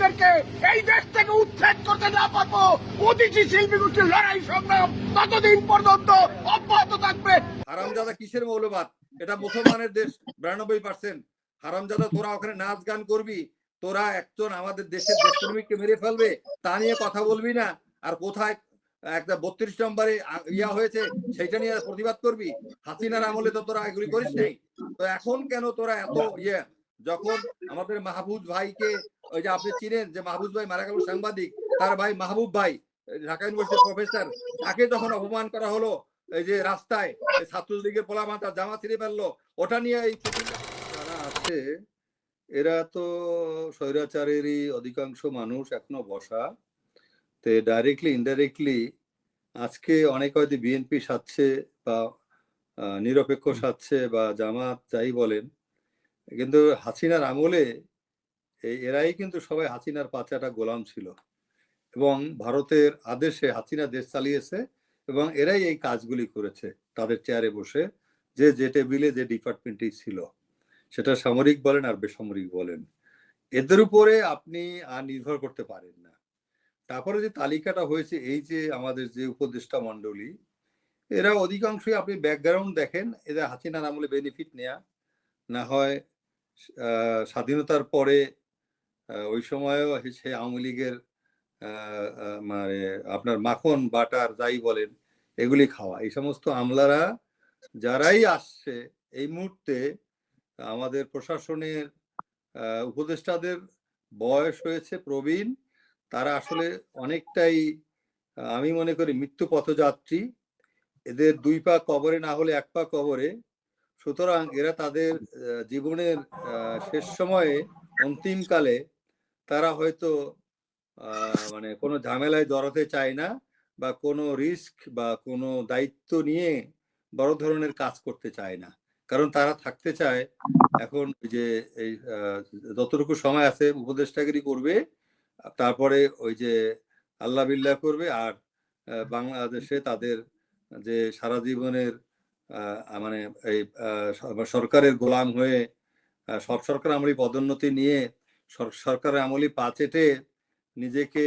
শিল্পীদেরকে এই দেশ থেকে উচ্ছেদ করতে না পারব। অতিথি শিল্পী গোষ্ঠীর লড়াই, সংগ্রাম ততদিন পর্যন্ত অব্যাহত থাকবে। হারামজাদা কিসের মৌলবাদ? এটা মুসলমানের দেশ, বিরানব্বই পার্সেন্ট হারামজাদা, তোরা ওখানে নাচ গান করবি, তোরা একজন আমাদের দেশের দেশপ্রেমিককে মেরে ফেলবে, তা নিয়ে কথা বলবি না। আর কোথায় একটা বত্রিশ নম্বরে ইয়া হয়েছে, সেইটা নিয়ে প্রতিবাদ করবি? হাসিনার আমলে তো তোরা এগুলি করিস নাই। তো এখন কেন তোরা এত ইয়ে যখন আমাদের মাহবুব ভাইকে, ওই যে আপনি চিনেন যে মাহবুব ভাই মারা গেল সাংবাদিক, তার ভাই মাহবুব ভাই, ঢাকা ইউনিভার্সিটির প্রফেসর, তাকে যখন অপমান করা হলো, এই যে রাস্তায় ছাত্রলীগের পোলামান তার জামা ছিঁড়ে ফেলল, ওটা নিয়ে এই যারা আছে, এরা তো স্বৈরাচারেরই অধিকাংশ মানুষ এখনও বসা। তে ডাইরেক্টলি ইনডাইরেক্টলি আজকে অনেক হয়তো বিএনপি সাচ্ছে বা নিরপেক্ষ সাচ্ছে বা জামাত যাই বলেন কিন্তু হাসিনার আমলে এরাই কিন্তু সবাই হাসিনার পাচাটা গোলাম ছিল। এবং ভারতের আদেশে হাসিনা দেশ চালিয়েছে এবং এরাই এই কাজগুলি করেছে তাদের চেয়ারে বসে, যে যে টেবিলে যে ডিপার্টমেন্টেই ছিল। সেটা সামরিক বলেন আর বেসামরিক বলেন। এদের উপরে আপনি আর নির্ভর করতে পারেন না। তারপরে যে তালিকাটা হয়েছে, এই যে আমাদের যে উপদেষ্টা মণ্ডলী, এরা অধিকাংশই আপনি ব্যাকগ্রাউন্ড দেখেন, এদের হাসিনার আমলে বেনিফিট নেয়া। না হয় স্বাধীনতার পরে ওই সময়ও সে আওয়ামী লীগের মানে আপনার মাখন, বাটার যাই বলেন, এগুলি খাওয়া। এই সমস্ত আমলারা যারাই আসছে, এই মুহূর্তে আমাদের প্রশাসনের উপদেষ্টাদের বয়স হয়েছে প্রবীণ, তারা আসলে অনেকটাই, আমি মনে করি, মৃত্যু পথযাত্রী। এদের দুই পা কবরে না হলে এক পা কবরে সুতরাং এরা তাদের জীবনের শেষ সময়ে অন্তিমকালে তারা হয়তো মানে কোনো ঝামেলায় জড়াতে চায় না বা কোনো রিস্ক বা কোনো দায়িত্ব নিয়ে বড় ধরনের কাজ করতে চায় না। কারণ তারা থাকতে চায় এখন যে এই যতটুকু সময় আছে উপদেষ্টাগিরি করবে, তারপরে ওই যে আল্লাহ বিল্লাহ করবে আর বাংলাদেশে তাদের যে সারা জীবনের মানে এই আহ, সরকারের গোলাম হয়ে সব সরকার আমলি পদোন্নতি নিয়ে সর- সরকারের আমলি পা চেটে নিজেকে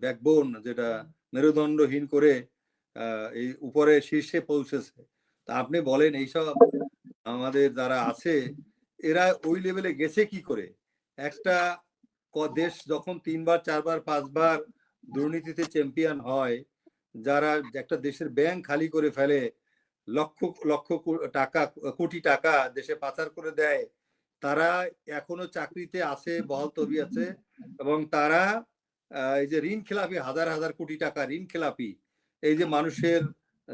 ব্যাকবোন যেটা মেরুদণ্ডহীন করে এই উপরে শীর্ষে পৌঁছেছে। তা আপনি বলেন এইসব আমাদের যারা আছে এরা ওই লেভেলে গেছে কি করে? একটা ক- দেশ যখন তিনবার চারবার পাঁচবার দুর্নীতিতে চ্যাম্পিয়ন হয় যারা একটা দেশের ব্যাংক খালি করে ফেলে লক্ষ লক্ষ টাকা, কোটি টাকা দেশে পাচার করে দেয়। তারা এখনও চাকরিতে আছে, বহাল তবি আছে এবং তারা এই যে ঋণ খেলাপি, হাজার হাজার কোটি টাকা ঋণ খেলাপি, এই যে মানুষের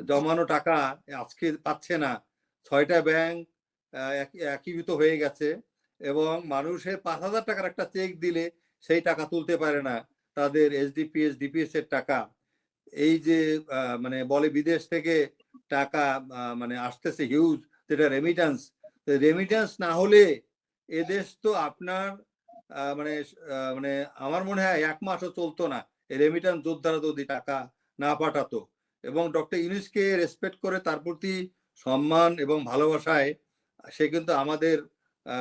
জমানো টাকা আজকে পাচ্ছে না। ছয়টা ব্যাংক এক- একীভূত হয়ে গেছে এবং মানুষের পাঁচ হাজার টাকার একটা চেক দিলে সেই টাকা তুলতে পারে না তাদের এসডিপিএস ডিপিএস এর টাকা। এই যে মানে বলে বিদেশ থেকে টাকা মানে আসতেছে হিউজ যেটা রেমিটেন্স রেমিটেন্স না হলে এদেশ তো আপনার মানে মানে আমার মনে হয় এক মাসও চলতো না। রেমিটেন্স যোদ্ধারা যদি টাকা না পাঠাতো। এবং ডক্টর ইউনুসকে রেসপেক্ট করে তার প্রতি সম্মান এবং ভালোবাসায় সে কিন্তু আমাদের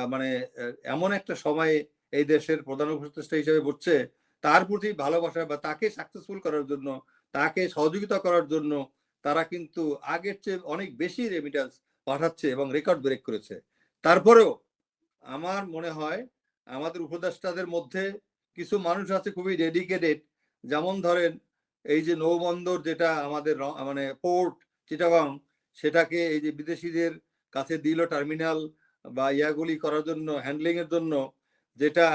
মানে এমন একটা সময়ে এই দেশের প্রধান উপদেষ্টা হিসেবে বুঝছে তার প্রতি ভালোবাসা বা তাকে সাকসেসফুল করার জন্য, তাকে সহযোগিতা করার জন্য তারা কিন্তু আগের চেয়ে অনেক বেশি রেমিটেন্স পাঠাচ্ছে এবং রেকর্ড ব্রেক করেছে। তারপরেও আমার মনে হয় আমাদের উপদেষ্টাদের মধ্যে কিছু মানুষ আছে খুবই ডেডিকেটেড যেমন ধরেন এই যে নৌবন্দর যেটা আমাদের মানে পোর্ট চিটাগাং, সেটাকে এই যে বিদেশিদের কাছে দিল টার্মিনাল বা ইয়াগুলি করার জন্য হ্যান্ডলিং এর জন্য, যেটা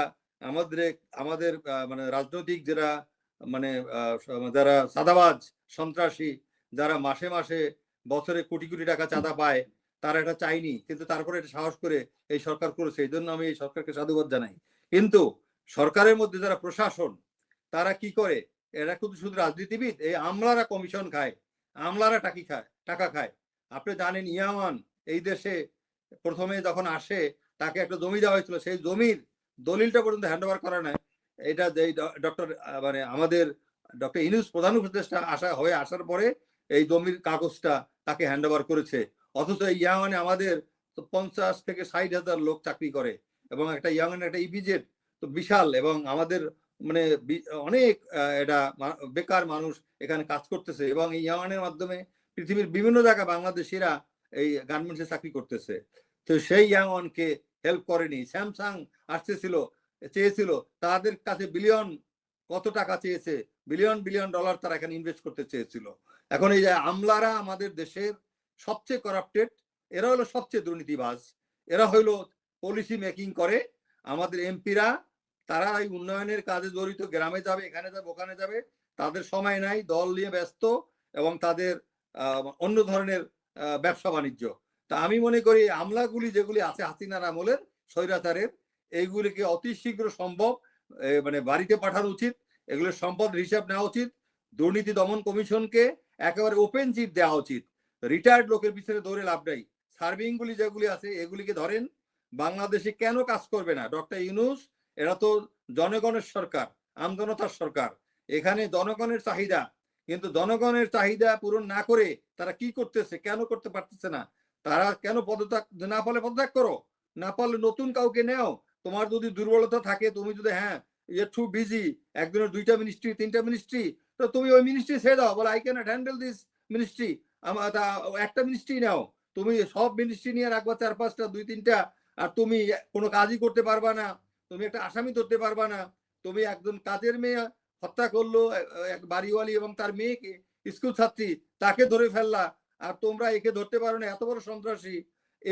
আমাদের আমাদের মানে রাজনৈতিক যারা মানে যারা সাদাবাজ, সন্ত্রাসী যারা মাসে মাসে বছরে কোটি কোটি টাকা চাঁদা পায়, তারা এটা চায়নি। কিন্তু তারপরে এটা সাহস করে এই সরকার করেছে। এই জন্য আমি এই সরকারকে সাধুবাদ জানাই। কিন্তু সরকারের মধ্যে যারা প্রশাসন, তারা কি করে? এরা কিন্তু শুধু রাজনীতিবিদ। এই আমলারা কমিশন খায়, আমলারা টাকি খায়, টাকা খায়। আপনি জানেন, ইয়ামান এই দেশে প্রথমে যখন আসে, তাকে একটা জমি দেওয়া হয়েছিল। সেই জমির দলিলটা পর্যন্ত হ্যান্ড ওভার করা নাই। এটা যে ডক্টর মানে আমাদের ডক্টর ইনুস প্রধান উপদেষ্টা আসা, হয়ে আসার পরে এই জমির কাগজটা তাকে হ্যান্ড ওভার করেছে। অথচ এই ইয়ামানে আমাদের পঞ্চাশ থেকে ষাট হাজার লোক চাকরি করে এবং একটা ইয়ামানে একটা ইপিজেড তো বিশাল এবং আমাদের মানে অনেক এটা বেকার মানুষ এখানে কাজ করতেছে এবং এই ইয়ামানের মাধ্যমে পৃথিবীর বিভিন্ন জায়গায় বাংলাদেশিরা এই গার্মেন্টসে চাকরি করতেছে। তো সেই ইয়ামানকে হেল্প করেনি। স্যামসাং আসতেছিল, চেয়েছিল, তাদের কাছে বিলিয়ন কত টাকা চেয়েছে? বিলিয়ন বিলিয়ন ডলার তারা এখানে ইনভেস্ট করতে চেয়েছিল। এখন এই যে আমলারা আমাদের দেশের সবচেয়ে করাপ্টেড এরা হলো সবচেয়ে দুর্নীতিবাজ। এরা হইল পলিসি মেকিং করে। আমাদের এমপিরা তারা এই উন্নয়নের কাজে জড়িত। গ্রামে যাবে, এখানে যাবে, ওখানে যাবে। তাদের সময় নাই, দল নিয়ে ব্যস্ত এবং তাদের অন্য ধরনের ব্যবসা বাণিজ্য। তা আমি মনে করি আমলাগুলি যেগুলি আছে হাসিনার আমলের, স্বৈরাচারের, এইগুলিকে অতি শীঘ্র সম্ভব মানে বাড়িতে পাঠানো উচিত এগুলোর সম্পদ হিসাব নেওয়া উচিত, দুর্নীতি দমন কমিশনকে একেবারে ওপেন চিট দেওয়া উচিত। রিটায়ার্ড লোকের পিছনে দৌড়ে লাভ নাই। সার্ভিংগুলি যেগুলি আছে, এগুলিকে ধরেন, বাংলাদেশে কেন কাজ করবে না? ডক্টর ইউনুস, এরা তো জনগণের সরকার, আমজনতার সরকার। এখানে জনগণের চাহিদা, কিন্তু জনগণের চাহিদা পূরণ না করে তারা কি করতেছে, কেন করতে পারতেছে না? তারা কেন পদত্যাগ, না পারলে পদত্যাগ করো, না পারলে নতুন কাউকে নেও তোমার যদি দুর্বলতা থাকে, তুমি যদি হ্যাঁ ইয়ে টু বিজি একদিনের দুইটা মিনিস্ট্রি তিনটা মিনিস্ট্রি তো তুমি ওই মিনিস্ট্রি ছেড়ে দাও। বলে I can't handle this ministry আমার একটা মিনিস্ট্রি নাও। তুমি সব মিনিস্ট্রি নিয়ে রাখবা চার পাঁচটা, দুই তিনটা, আর তুমি কোনো কাজই করতে পারবা না। তুমি একটা আসামি ধরতে পারবা না। তুমি একজন কাজের মেয়ে, হত্যা করল এক বাড়িওয়ালি এবং তার মেয়েকে, স্কুল ছাত্রী, তাকে ধরে ফেললা। আর তোমরা একে ধরতে পারো না, এত বড় সন্ত্রাসী।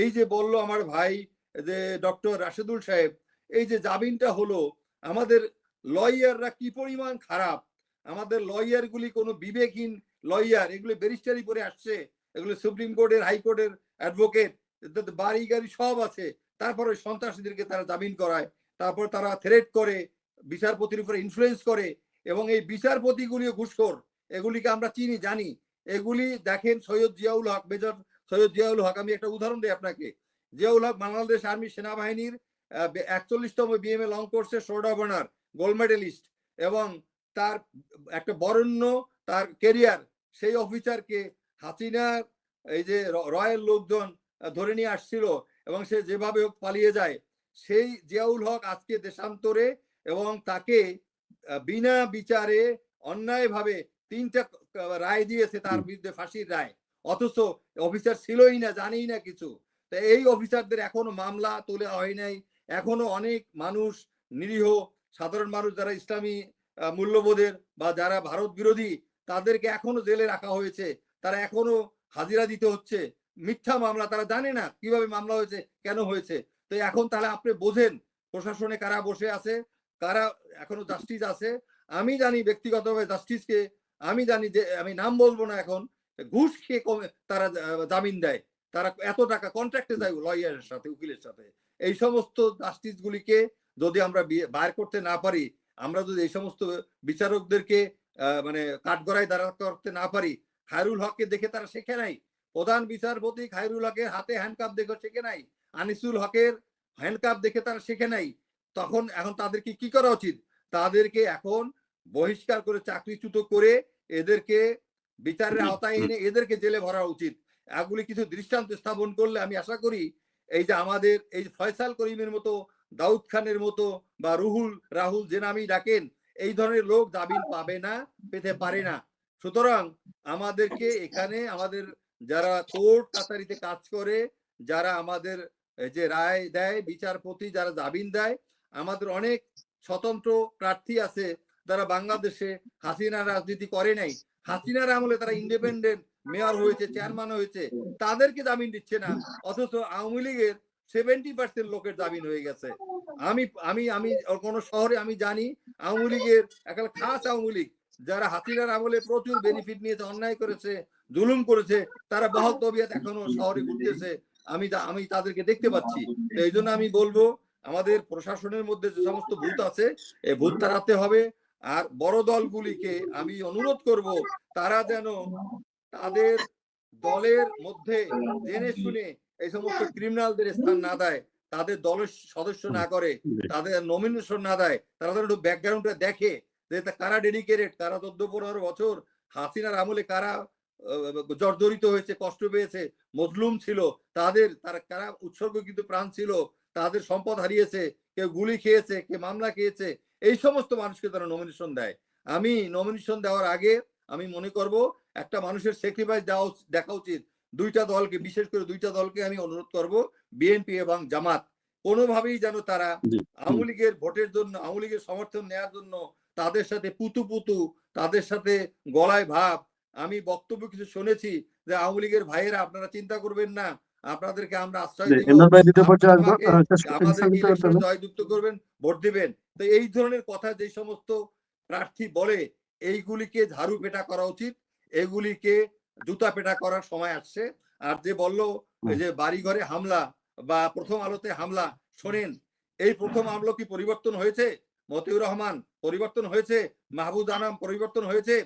এই যে বলল আমার ভাই যে ডক্টর রাশেদুল সাহেব, এই যে জামিনটা হলো, আমাদের লয়াররা কি পরিমাণ খারাপ? আমাদের লয়ার গুলি কোনো বিবেকহীন লয়ার এগুলো ব্যারিস্টারি পরে আসছে, এগুলো সুপ্রিম কোর্টের হাইকোর্টের অ্যাডভোকেট বাড়ি গাড়ি সব আছে। তারপরে সন্ত্রাসীদেরকে তারা জামিন করায়, তারপর তারা থ্রেট করে, বিচারপতির উপরে ইনফ্লুয়েন্স করে, এবং এই বিচারপতিগুলিও ঘুষখোর। এগুলিকে আমরা চিনি, জানি। এগুলি দেখেন সৈয়দ জিয়াউল হক, মেজর সৈয়দ জিয়াউল হক, আমি একটা উদাহরণ দিই আপনাকে। জিয়াউল হক বাংলাদেশ আর্মি সেনাবাহিনীর একচল্লিশতম বিএমএ লং কোর্সের শোর্ড অফ গোল্ড মেডেলিস্ট এবং তার একটা বরেণ্য তার কেরিয়ার সেই অফিসারকে হাসিনার এই যে রয়ের লোকজন ধরে নিয়ে আসছিল এবং সে যেভাবে পালিয়ে যায় সেই জিয়াউল হক আজকে দেশান্তরে এবং তাকে বিনা বিচারে অন্যায়ভাবে তিনটা রায় দিয়েছে তার বিরুদ্ধে ফাঁসির রায়। অথচ অফিসার ছিলই না জানেই না কিছু। তো এই অফিসারদের এখনও মামলা তোলা হয় নাই। এখনও অনেক মানুষ নিরীহ, সাধারণ মানুষ যারা ইসলামী মূল্যবোধের বা যারা ভারত বিরোধী, তাদেরকে এখনও জেলে রাখা হয়েছে। তারা এখনও হাজিরা দিতে হচ্ছে। মিথ্যা মামলা, তারা জানে না কীভাবে মামলা হয়েছে, কেন হয়েছে। তো এখন তাহলে আপনি বোঝেন, প্রশাসনে কারা বসে আছে, কারা এখনও জাস্টিস আছে। আমি জানি ব্যক্তিগতভাবে জাস্টিসকে আমি জানি যে, আমি নাম বলব না এখন, ঘুষ খেয়ে কমে তারা জামিন দেয়। তারা এত টাকা কন্ট্রাক্টে যায় লয়ারের সাথে, উকিলের সাথে। এই সমস্ত জাস্টিস গুলিকে যদি আমরা বি- বার করতে না পারি, আমরা যদি এই সমস্ত বিচারকদেরকে মানে কাঠগড়ায় দাঁড়া করতে না পারি, খায়রুল হককে দেখে তারা শেখে নাই। প্রধান বিচারপতি খায়রুল হকের হাতে হ্যান্ডকাপ দেখে শেখে নাই। আনিসুল হকের হ্যান্ডকাপ দেখে তারা শেখে নাই। তখন এখন তাদেরকে কি করা উচিত? তাদেরকে এখন বহিষ্কার করে চাকরিচ্যুত করে এদেরকে বিচারের আওতায় এনে এদেরকে জেলে ভরা উচিত। এগুলি কিছু দৃষ্টান্ত স্থাপন করলে আমি আশা করি এই যে আমাদের এই ফয়সাল করিমের মতো, দাউদ খানের মতো বা রুহুল, রাহুল যে নামই ডাকেন, এই ধরনের লোক জামিন পাবে না, পেতে পারে না। সুতরাং আমাদেরকে এখানে আমাদের যারা কোর্ট কাছারিতে কাজ করে, যারা আমাদের যে রায় দেয়, বিচারপতি যারা জামিন দেয়, আমাদের অনেক স্বতন্ত্র প্রার্থী আছে, যারা বাংলাদেশে হাসিনা রাজনীতি করে নাই। হাসিনার আমলে তারা ইন্ডিপেন্ডেন্ট মেয়র হয়েছে, চেয়ারম্যান হয়েছে, তাদেরকে জামিন দিচ্ছে না, অথচ আওয়ামী লীগের সেভেন্টি পার্সেন্ট লোকের জামিন হয়ে গেছে। আমি আমি আমি কোন শহরে আমি জানি আওয়ামী লীগের একটা খাস আওয়ামী লীগ, যারা হাসিনার আমলে প্রচুর বেনিফিট নিয়েছে, অন্যায় করেছে, জুলুম করেছে, তারা বহল তবিয়াত এখনও শহরে ঘুরতেছে। আমি আমি তাদেরকে দেখতে পাচ্ছি। তো এই জন্য আমি বলব, আমাদের প্রশাসনের মধ্যে যে সমস্ত ভূত আছে, এই ভূত তাড়াতে হবে। আর বড় দলগুলিকে আমি অনুরোধ করব, তারা যেন তাদের দলের মধ্যে জেনে শুনে এই সমস্ত ক্রিমিনালদের স্থান না দেয় তাদের দলের সদস্য না করে তাদের নমিনেশন না দেয় তারা যেন একটু ব্যাকগ্রাউন্ডটা দেখে যে কারা ডেডিকেটেড কারা চোদ্দ পনেরো বছর হাসিনার আমলে কারা জর্জরিত হয়েছে কষ্ট পেয়েছে মজলুম ছিল তাদের তারা কারা উৎসর্গকৃত প্রাণ ছিল তাদের সম্পদ হারিয়েছে কেউ গুলি খেয়েছে কে মামলা খেয়েছে এই সমস্ত মানুষকে তারা নমিনেশন দেয়। আমি নমিনেশন দেওয়ার আগে আমি মনে করব একটা মানুষের স্যাক্রিফাইস দেওয়া দেখা উচিত। দুইটা দলকে বিশেষ করে দুইটা দলকে আমি অনুরোধ করব বিএনপি এবং জামাত। কোনোভাবেই যেন তারা। আওয়ামী লীগের ভোটের জন্য আওয়ামী লীগের সমর্থন নেওয়ার জন্য তাদের সাথে পুতু পুতু তাদের সাথে গলায় ভাব। আমি বক্তব্য কিছু শুনেছি যে আওয়ামী লীগের ভাইয়েরা আপনারা চিন্তা করবেন না আপনাদেরকে আমরা আশ্রয়। জয়যুক্ত করবেন ভোট দিবেন। তো এই ধরনের কথা যে সমস্ত প্রার্থী বলে এইগুলিকে ঝাড়ু পেটা করা উচিত। এগুলিকে জুতা পেটা করার সময় আসছে। আর যে বলল এই যে বাড়ি ঘরে হামলা বা প্রথম আলোতে হামলা শোনেন এই প্রথম আলো কি পরিবর্তন হয়েছে? মতিউর রহমান পরিবর্তন হয়েছে। মাহবুব আনাম পরিবর্তন হয়েছে।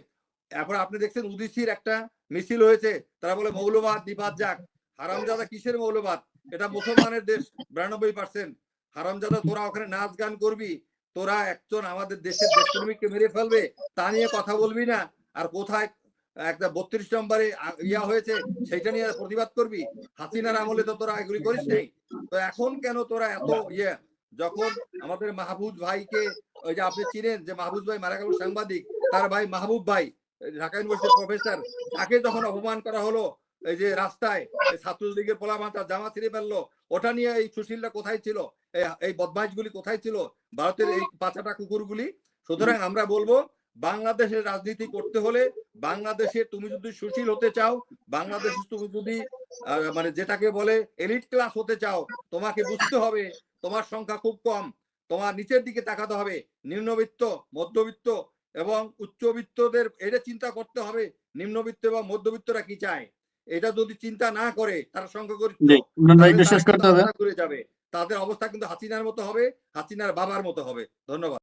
এরপর আপনি দেখছেন উদিসির একটা মিছিল হয়েছে। তারা বলে মৌলবাদ নিপাত যাক। হারামজাদা কিসের মৌলবাদ? এটা মুসলমানের দেশ বিরানব্বই পার্সেন্ট হারামজাদা তোরা ওখানে নাচ গান করবি। তোরা একজন আমাদের দেশের দেশপ্রেমিককে মেরে ফেলবে। তা নিয়ে কথা বলবি না। আর কোথায় একটা বত্রিশ নম্বরে ইয়া হয়েছে সেটা নিয়ে প্রতিবাদ করবি? হাসিনার আমলে তো তোরা এগুলি করিস নাই তো এখন কেন তোরা এত ইয়ে? যখন আমাদের মাহবুব ভাইকে ওই যে আপনি চিনেন যে মাহবুব ভাই মারা গেল সাংবাদিক তার ভাই মাহবুব ভাই ঢাকা ইউনিভার্সিটির প্রফেসর তাকে যখন অপমান করা হলো এই যে রাস্তায় ছাত্রলীগের পোলাপান তার জামা ছিঁড়ে ফেলল ওটা নিয়ে এই সুশীলরা কোথায় ছিল? এই- এই বদমাইশগুলি কোথায় ছিল? ভারতের এই পাচাটা কুকুরগুলি? সুতরাং আমরা বলব বাংলাদেশের রাজনীতি করতে হলে বাংলাদেশে তুমি যদি সুশীল হতে চাও বাংলাদেশে তুমি যদি মানে যেটাকে বলে এলিট ক্লাস হতে চাও তোমাকে বুঝতে হবে তোমার সংখ্যা খুব কম তোমার নিচের দিকে তাকাতে হবে নিম্নবিত্ত মধ্যবিত্ত এবং উচ্চবিত্তদের এটা চিন্তা করতে হবে নিম্নবিত্ত এবং মধ্যবিত্তরা কি চায়? এটা যদি চিন্তা না করে তারা সংখ্যাগরিষ্ঠ করে যাবে তাদের অবস্থা কিন্তু হাসিনার মতো হবে হাসিনার বাবার মতো হবে। ধন্যবাদ।